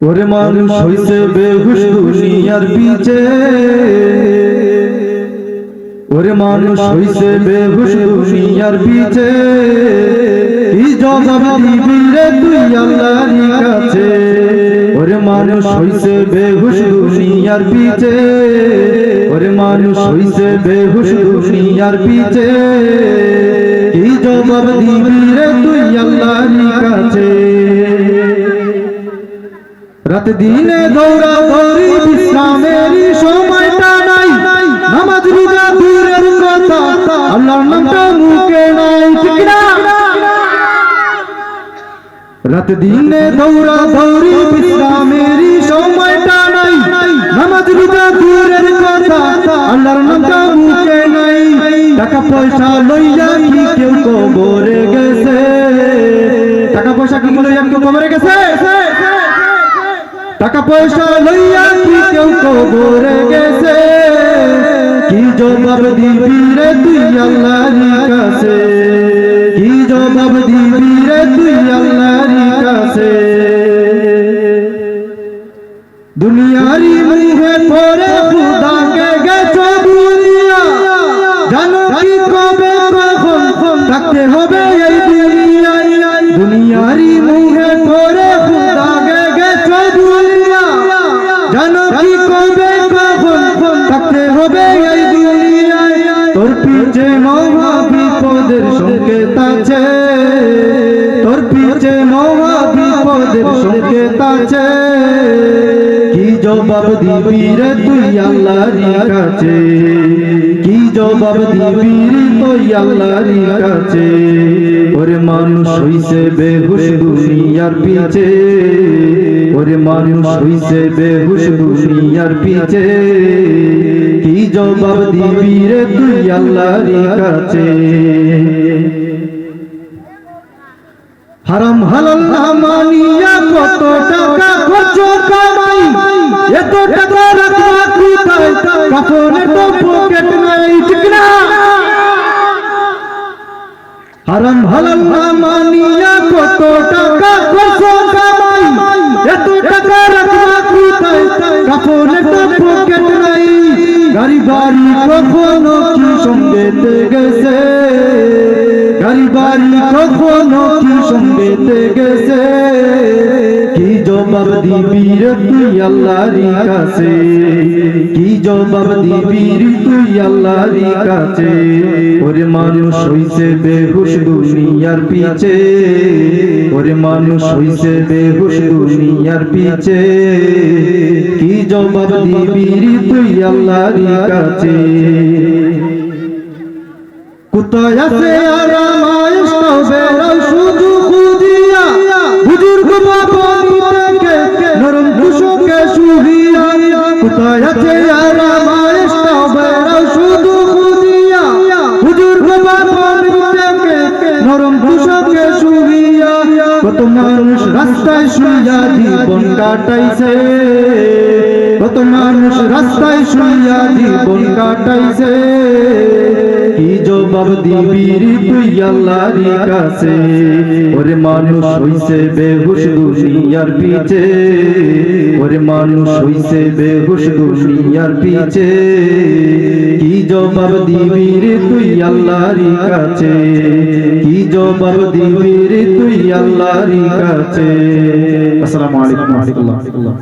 ওরে মানুষ হইছে বেহুশ দুনিয়ার পিছে। ওরে মানুষ হইছে বেহুশ দুনিয়ার পিছে। কি জবাব দিবি রে তুই আল্লাহর কাছে? ওরে মানুষ হইছে বেহুশ দুনিয়ার পিছে। ওরে মানুষ হইছে বেহুশ দুনিয়ার পিছে। কি জবাব দিবি রে তুই আল্লাহর কাছে? রাত দিনে দৌড়া দৌড়ি বিশ্রামের সময়টা নাই। নামাজ রোজা দূরের কথা আল্লাহর নামটা মুখে নাই, ঠিক না রাত দিনে দৌড়া দৌড়ি বিশ্রামের সময়টা নাই। নামাজ রোজা দূরের কথা আল্লাহর নামটা মুখে নাই। টাকা পয়সা লইয়া কি কেউ কবরে গেছে? টাকা পয়সা কি লইয়া কেউ কবরে গেছে? টাকা পয়সা লইয়া কি কেউ কবরে গেছে? কি জবাব দিবি রে তুই আল্লাহর কাছে? কি জবাব দিবি রে তুই আল্লাহর কাছে? দুনিয়ারি মুহে পরে সংকেত আছে তোর পিছে মহা বিপদের সংকেত আছে কি জবাব দিবি রে তুই আল্লাহর কাছে? কি জবাব দিবি তুই আল্লাহর কাছে? ওরে মানুষ হইছে বেহুশ দুনিয়ার পিছে। ওরে মানুষ হইছে বেহুশ দুনিয়ার পিছে। কি জবাব দিবি রে তুই আল্লাহর কাছে? এত টাকা রাখবা কোথায় কাফনের তো পকেট নাই, ঠিক না? হারাম হালাল না মানিয়া কত টাকা খরচ কামাই। এত টাকা রাখবা কোথায় কাফনের তো পকেট নাই। গাড়ি বাড়ি কখনো কি সঙ্গেতে গেছে বাড়ি কখনো কি সঙ্গেতে গেছে কি জবাব দিবি রে তুই আল্লাহর কাছে? কি জবাব দিবি রে তুই আল্লাহর কাছে? ওরে মানুষ হইছে বেহুশ দুনিয়ার পিছে। ওরে মানুষ হইছে বেহুশ দুনিয়ার পিছে। কি জবাব দিবি রে তুই আল্লাহর কাছে? কোথায় আছে আরামায় বেড়াও শুধু খুঁজিয়া বুজুর্গ বাবনি থেকে নরম কুশকে শুহিয়া কোথায় আছে আরামায় বেড়াও শুধু খুঁজিয়া বুজুর্গ বাবনি থেকে নরম কুশকে শুহিয়া কত মানুষ রাস্তায় শুইয়া জীবন কাটাইছে কত মানুষ রাস্তায় শুইয়া জীবন কাটাইছে। কি জবাব দিবি তুই আল্লাহর কাছে? ওরে মানুষ হইছে বেহুশ দুনিয়ার পিছে। ওরে মানুষ হইছে বেহুশ দুনিয়ার পিছে। কি জবাব দিবি তুই আল্লাহর কাছে? কি জবাব দিবি তুই আল্লাহর কাছে? আসসালামু আলাইকুম। ওয়া রাহমাতুল্লাহ